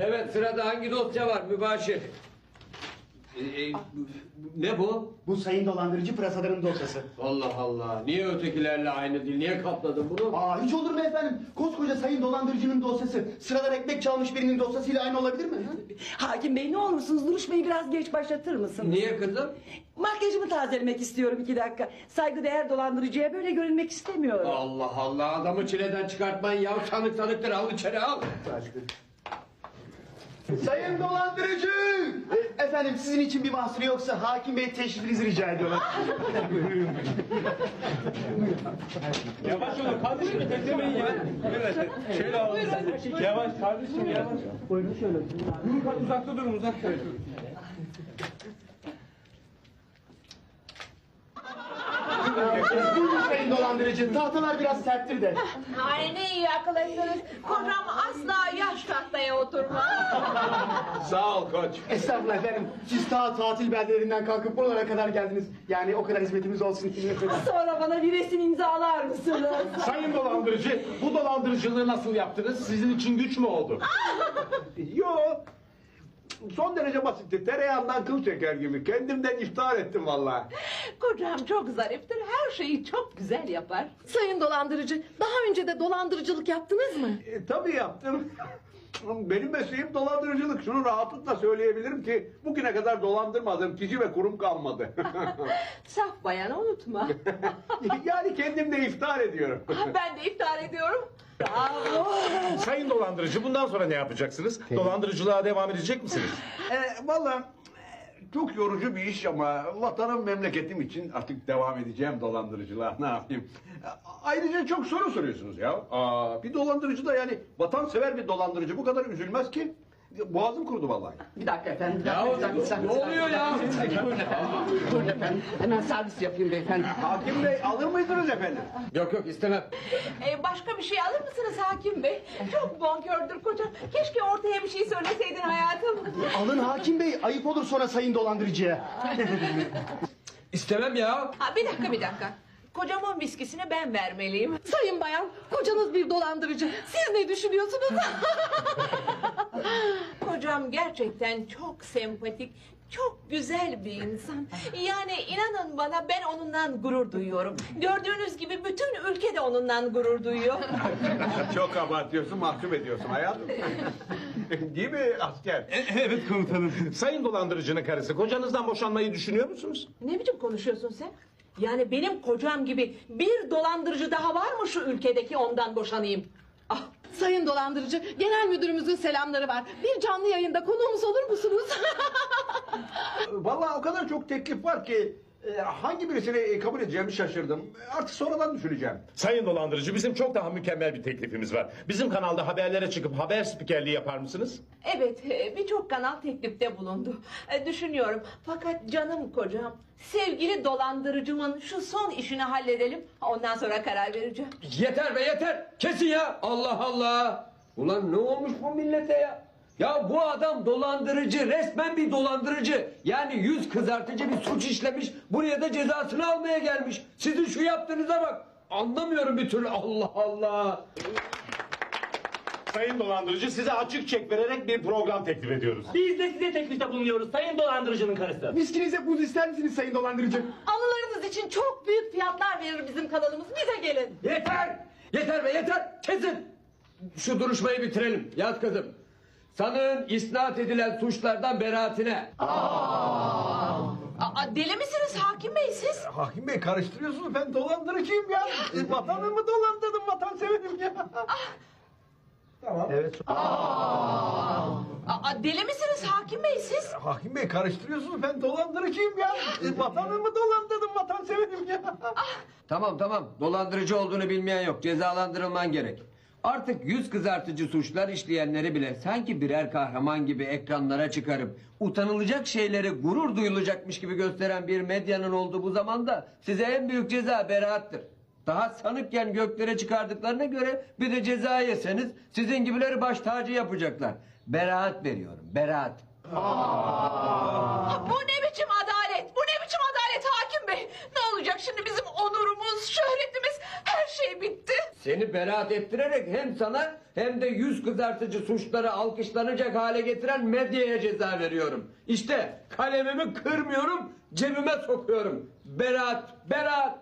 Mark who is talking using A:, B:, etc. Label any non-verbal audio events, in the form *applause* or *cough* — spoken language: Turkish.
A: Evet sırada hangi dosya var mübaşir? Ee, e, ne bu?
B: Bu sayın dolandırıcı pırasaların dosyası.
A: Allah Allah. Niye ötekilerle aynı değil? Niye katladın bunu?
B: Aa hiç olur mu efendim? Koskoca sayın dolandırıcının dosyası sıradan ekmek çalmış birinin dosyasıyla aynı olabilir mi?
C: Hakim bey ne olursunuz duruşmayı biraz geç başlatır mısınız?
A: Niye kızım?
C: Makyajımı tazelemek istiyorum iki dakika. Saygıdeğer dolandırıcıya böyle görünmek istemiyorum.
A: Allah Allah adamı çileden çıkartmayın ya. Sanık sanıktır al içeri al.
B: Sayın dolandırıcı! Efendim sizin için bir mahsuru yoksa hakim bey teşrifinizi rica ediyorlar.
D: Yavaş olun kardeşim beklemeyin ya. Evet. Şöyle alın. Yavaş kardeşim yavaş. Buyurun şöyle. Durun uzakta durun uzakta.
B: Sayın dolandırıcı. Tahtalar biraz serttir de.
E: Ay ne iyi akıl ettiniz. Kocam asla yaş tahtaya oturmaz. *laughs*
D: Sağ ol koç.
B: Estağfurullah efendim. Siz ta tatil beldelerinden kalkıp buralara kadar geldiniz. Yani o kadar hizmetimiz olsun.
C: Sonra bana bir resim imzalar mısınız? *laughs*
D: Sayın dolandırıcı, bu dolandırıcılığı nasıl yaptınız? Sizin için güç mü oldu?
F: Yo. Son derece basitti. Tereyağından kıl çeker gibi. Kendimden iftihar ettim vallahi.
E: Kocam çok zariftir. Her şeyi çok güzel yapar.
G: Sayın dolandırıcı, daha önce de dolandırıcılık yaptınız mı?
F: E, tabii yaptım. *laughs* Benim mesleğim dolandırıcılık. Şunu rahatlıkla söyleyebilirim ki bugüne kadar dolandırmadığım kişi ve kurum kalmadı. *laughs*
E: Saf bayanı unutma. *laughs*
F: yani kendimde iftihar ediyorum.
E: ben de iftihar ediyorum.
D: Sayın dolandırıcı, bundan sonra ne yapacaksınız? Dolandırıcılığa devam edecek misiniz?
F: E, vallahi çok yorucu bir iş ama vatanım memleketim için artık devam edeceğim dolandırıcılığa ne yapayım. Ayrıca çok soru soruyorsunuz ya. Aa, bir dolandırıcı da yani vatansever bir dolandırıcı bu kadar üzülmez ki. Boğazım kurudu vallahi.
H: Bir dakika efendim. Bir
A: Ya
H: dakika, bir dakika, bir
A: ne oluyor ya?
H: Buyurun efendim. Buyurun efendim. Hemen servis yapayım beyefendi.
F: Hakim Bey alır mıydınız efendim?
A: Yok yok istemem.
E: Ee, başka bir şey alır mısınız hakim bey? Çok bonkördür kocam. Keşke ortaya bir şey söyleseydin hayatım.
B: Alın hakim bey. Ayıp olur sonra sayın dolandırıcıya. *laughs*
A: İstemem ya.
E: Ha, bir dakika bir dakika. Kocamın viskisini ben vermeliyim.
G: Sayın bayan, kocanız bir dolandırıcı. Siz ne düşünüyorsunuz? *laughs* *gasps*
E: Kocam gerçekten çok sempatik, çok güzel bir insan. Yani inanın bana ben onundan gurur duyuyorum. Gördüğünüz gibi bütün ülke de onundan gurur duyuyor. *laughs*
F: Çok abartıyorsun, mahcup ediyorsun hayatım. *laughs* Değil mi asker?
D: evet komutanım. Sayın dolandırıcının karısı, kocanızdan boşanmayı düşünüyor musunuz?
E: Ne biçim konuşuyorsun sen? Yani benim kocam gibi bir dolandırıcı daha var mı şu ülkedeki ondan boşanayım? Ah,
G: Sayın dolandırıcı, genel müdürümüzün selamları var. Bir canlı yayında konuğumuz olur musunuz? *laughs*
F: Vallahi o kadar çok teklif var ki e, hangi birisini kabul edeceğimi şaşırdım. Artık sonradan düşüneceğim.
D: Sayın dolandırıcı, bizim çok daha mükemmel bir teklifimiz var. Bizim kanalda haberlere çıkıp haber spikerliği yapar mısınız?
E: evet e, birçok kanal teklifte bulundu. E, Düşünüyorum fakat canım kocam sevgili dolandırıcımın şu son işini halledelim ondan sonra karar vereceğim.
A: Yeter be yeter. Kesin ya. Allah Allah. Ulan ne olmuş bu millete ya? Ya bu adam dolandırıcı, resmen bir dolandırıcı. Yani yüz kızartıcı bir suç işlemiş. Buraya da cezasını almaya gelmiş. Sizin şu yaptığınıza bak. Anlamıyorum bir türlü. Allah Allah.
D: Sayın dolandırıcı, size açık çek vererek bir program teklif ediyoruz.
I: Biz de size teklifte bulunuyoruz sayın dolandırıcının karısı.
B: Miskinize buz ister misiniz sayın dolandırıcı?
G: Anılarınız için çok büyük fiyatlar verir bizim kanalımız. Bize gelin.
A: Yeter. Yeter be yeter. Kesin. Şu duruşmayı bitirelim. Yaz kızım. Sanığın isnat edilen suçlardan beraatine.
E: Aa, deli misiniz hakim bey siz?
F: Hakim Bey karıştırıyorsunuz ben dolandırıcıyım ya. E, Vatanımı dolandırdım vatanseverim ya. Tamam. Evet.
E: Aa, deli misiniz hakim bey siz?
F: Hakim Bey karıştırıyorsunuz ben dolandırıcıyım ya. E, Vatanımı dolandırdım vatanseverim ya.
A: Tamam tamam. Dolandırıcı olduğunu bilmeyen yok. Cezalandırılman gerek. Artık yüz kızartıcı suçlar işleyenleri bile sanki birer kahraman gibi ekranlara çıkarıp utanılacak şeyleri gurur duyulacakmış gibi gösteren bir medyanın olduğu bu zamanda size en büyük ceza beraattır. Daha sanıkken göklere çıkardıklarına göre bir de ceza yeseniz sizin gibileri baş tacı yapacaklar. Beraat veriyorum, beraat.
E: Aa, bu ne biçim adalet? Bu ne biçim adalet hakim bey? Ne olacak şimdi bizim onurumuz, şöhretimiz, her şey bitti.
A: Seni beraat ettirerek hem sana hem de yüz kızartıcı suçları alkışlanacak hale getiren medyaya ceza veriyorum. İşte kalemimi kırmıyorum, cebime sokuyorum. Beraat, beraat,